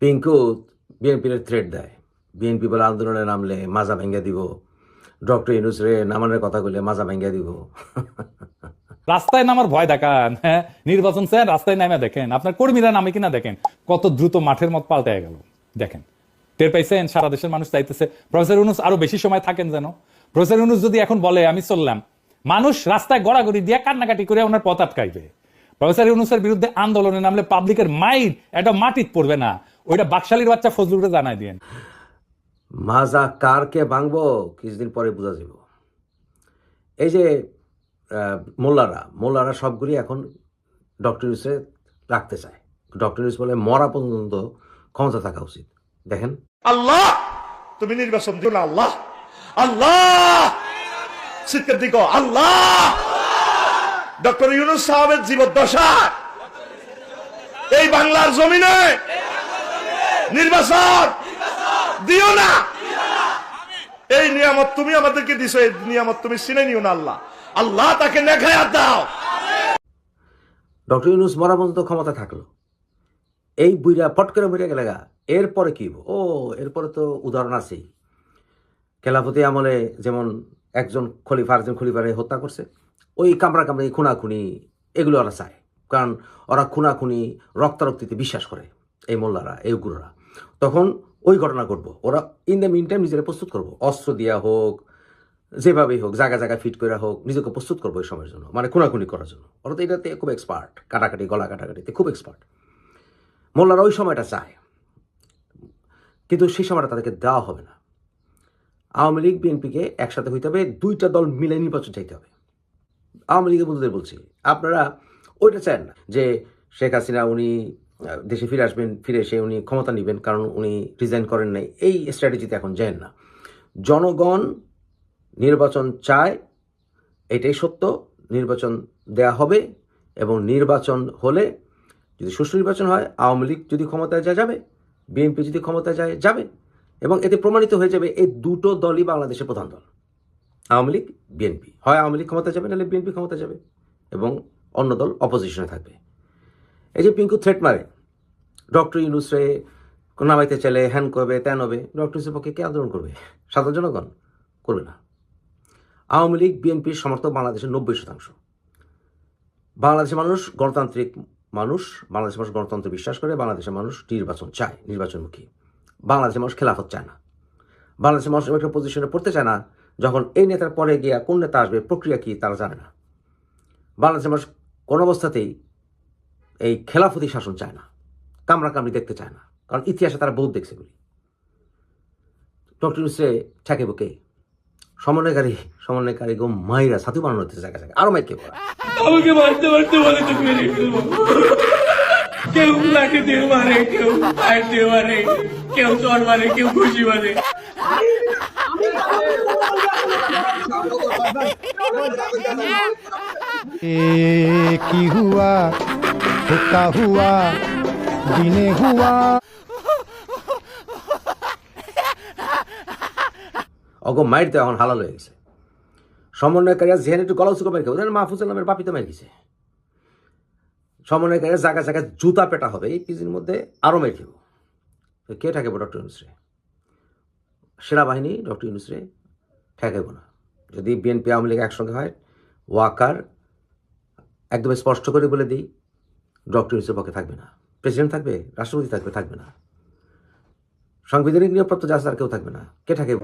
পিঙ্কু বিএনপির থ্রেট দেয়। বিএনপি বলে আন্দোলনে নামলে মাজা ভেঙে দিব। ডক্টর ইনুস রে নামানোর কথা বলে মাজা ভেঙে দিব। রাস্তায় নামার ভয় দেখান হ্যাঁ? নির্বাচন চান, রাস্তায় নামে দেখেন। আপনার কর্মীরা নামে কিনা দেখেন। কত দ্রুত মাঠের মত পাল্টে গেল। দেখেন, টের পাইছেন? সারা দেশের মানুষ চাইতেছে। প্রফেসর ইউনুস, আরও বেশি সময় থাকেন যেন। প্রফেসর ইউনুস যদি এখন বলে, আমি চললাম। মানুষ রাস্তায় গড়াগড়ি দিয়ে কান্নাকাটি করে ওনার পথ আটকাইবে। প্রফেসর ইউনুসের বিরুদ্ধে আন্দোলনে নামলে পাবলিকের মাইন্ড এটা মাটিত পড়বে না। ওইটা বাকশালীর বাচ্চা ফজলুরে জানাই দিয়েন। মাজা কারকে ভাঙবো কিছুদিন পরে বোঝা যাব এই যে আহ, মোল্লারা মোল্লারা সবগুলি এখন ডক্টর ইউসে রাখতে চায়। ডক্টর ইউস বলে মরা পর্যন্ত ক্ষমতা থাকা উচিত। দেখেন। আল্লাহ! তুমি নির্বাচন দিও না আল্লাহ। আল্লাহ! শীতের দিক আল্লাহ! ডক্টর ইউনুস সাহেবের জীবদ্দশা এই বাংলার জমিনে নির্বাচন! দিও না! এই নিয়ামত তুমি আমাদেরকে দিছো এই নিয়ামত তুমি চিনে নিও না আল্লাহ। আল্লাহ তাকে নেখায়াত দাও। ডক্টর ইউনুস মরা পর্যন্ত ক্ষমতা থাকল। এই বুইরা ফট করে বুইরা গেলে গা। এরপরে কি ও এরপরে তো উদাহরণ আছেই। খেলাফতি আমলে যেমন একজন খলিফা আরেকজন খলিফারে হত্যা করছে ওই কামড়া কামড়ি খুনাখুনি এগুলো ওরা চায়। কারণ ওরা খুনাখুনি রক্তারক্তিতে বিশ্বাস করে এই মোল্লারা এই উগ্ররা। তখন ওই ঘটনা করব ওরা ইন দ্য মিন টাইম নিজেরা প্রস্তুত করব। অস্ত্র দেওয়া হোক, যেভাবেই হোক, জায়গা জায়গা ফিট করে হোক, নিজেকে প্রস্তুত করব এই সময়ের জন্য মানে খুনাখুনি করার জন্য। ওরা তো এটাতে খুব এক্সপার্ট কাটাকাটি, গলা কাটাকাটিতে খুব এক্সপার্ট মোল্লারা ওই সময়টা চায়, কিন্তু সেই সময়টা তাদেরকে দেওয়া হবে না। আওয়ামী লীগ, বিএনপিকে একসাথে হইতে হবে, দুইটা দল মিলে নির্বাচন চাইতে হবে। আওয়ামী লীগের বন্ধুদের বলছি, আপনারা ওইটা চান না যে শেখ হাসিনা উনি দেশে ফিরে আসবেন, ফিরে এসে উনি ক্ষমতা নেবেন, কারণ উনি রিজাইন করেন নাই। এই স্ট্র্যাটেজিতে এখন যায় না। জনগণ নির্বাচন চায়, এটাই সত্য। নির্বাচন দেয়া হবে এবং নির্বাচন হলে যদি সুষ্ঠু নির্বাচন হয়, আওয়ামী লীগ যদি ক্ষমতায় যায় যাবে বিএনপি যদি ক্ষমতায় যায়, যাবে এবং এতে প্রমাণিত হয়ে যাবে এই দুটো দলই বাংলাদেশের প্রধান দল। আওয়ামী লীগ বিএনপি হয় আওয়ামী লীগ ক্ষমতা যাবে, নাহলে বিএনপি ক্ষমতা যাবে এবং অন্য দল অপোজিশনে থাকবে। এই যে পিঙ্কু থ্রেট মারে ডক্টর ইউনুসরে নামাইতে চাইলে হ্যান করবে, ত্যান হবে ডক্টর ইউনুসের পক্ষে কে আন্দোলন করবে? সাধারণ জনগণ করবে না। আওয়ামী লীগ, বিএনপির সমর্থক বাংলাদেশের নব্বই শতাংশ। বাংলাদেশের মানুষ গণতান্ত্রিক মানুষ, বাংলাদেশের মানুষ গণতন্ত্রে বিশ্বাস করে, বাংলাদেশের মানুষ নির্বাচন চায়, নির্বাচনমুখী। বাংলাদেশের মানুষ খেলাফত চায় না। বাংলাদেশের মানুষ একটা পজিশনে পড়তে চায় না, যখন এই নেতার পরে গিয়া কোন নেতা আসবে, প্রক্রিয়া কি তারা জানে না। বাংলাদেশের মানুষ কোনো অবস্থাতেই এই খেলাফতি শাসন চায় না কামড়া কামড়ি দেখতে চায় না কারণ ইতিহাসে তারা বহুত দেখছে বলি ডক্টর ইউসে ঠেকে বুকে সমন্বয়কারী সমন্বয়কারী গো মাইরা সাথু বানানো হচ্ছে জায়গা জায়গা আরও মাইকে বলা? আমাকে মারতে মারতে বলে তো মেরে কেউ লাঠি দিয়ে মারে কেউ ফায়ার দিয়ে মারে কেউ চর মারে কেউ খুশি মারে। ए की हुआ हुक्का हुआ दिने हुआ অগ মাইর তো এখন হালাল হয়ে গেছে সমন্বয়কারীরা যেখানে একটু গলা উঁচু মাইর খাবে ওদের মাহফুজ আলমের বাপিতে মাইর গেছে সমন্বয়কারীরা জায়গা জায়গায় জুতা পেটা হবে এই পিজির মধ্যে আরও মাইর খেব তো কে ঠেকাবো ডক্টর ইউনুসরে সেনাবাহিনী ডক্টর ইউনুসরে ঠেকাইব না যদি বিএনপি আওয়ামী লীগ একসঙ্গে হয় ওয়াকার একদম স্পষ্ট করে বলে দিই ডক্টর ইউনুসের পক্ষে থাকবে না। প্রেসিডেন্ট থাকবে, রাষ্ট্রপতি থাকবে থাকবে না। সাংবিধানিক নিরাপত্তা যা কেউ থাকবে না। কে ঠেকাইব